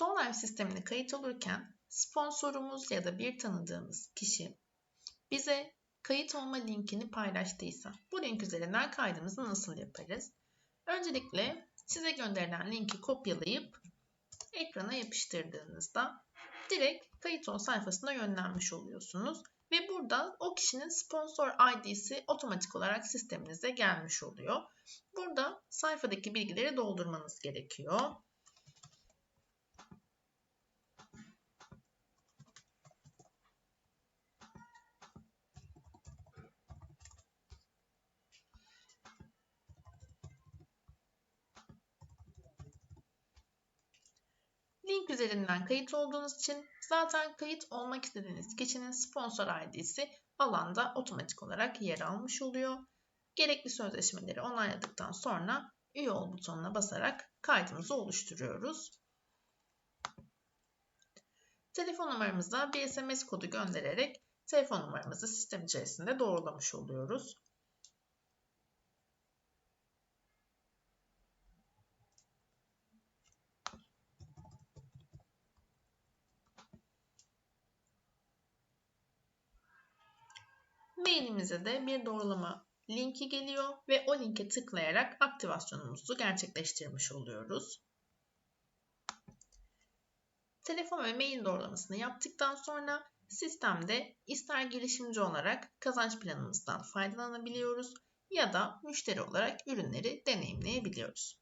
Stone sistemine kayıt olurken sponsorumuz ya da bir tanıdığımız kişi bize kayıt olma linkini paylaştıysa bu link üzerinden kaydımızı nasıl yaparız? Öncelikle size gönderilen linki kopyalayıp ekrana yapıştırdığınızda direkt kayıt ol sayfasına yönlenmiş oluyorsunuz. Ve burada o kişinin sponsor ID'si otomatik olarak sisteminize gelmiş oluyor. Burada sayfadaki bilgileri doldurmanız gerekiyor. Üzerinden kayıt olduğunuz için zaten kayıt olmak istediğiniz kişinin sponsor ID'si alanda otomatik olarak yer almış oluyor. Gerekli sözleşmeleri onayladıktan sonra üye ol butonuna basarak kaydımızı oluşturuyoruz. Telefon numaramıza bir SMS kodu göndererek telefon numaramızı sistem içerisinde doğrulamış oluyoruz. Mailimize de bir doğrulama linki geliyor ve o linke tıklayarak aktivasyonumuzu gerçekleştirmiş oluyoruz. Telefon ve mail doğrulamasını yaptıktan sonra sistemde ister girişimci olarak kazanç planımızdan faydalanabiliyoruz ya da müşteri olarak ürünleri deneyimleyebiliyoruz.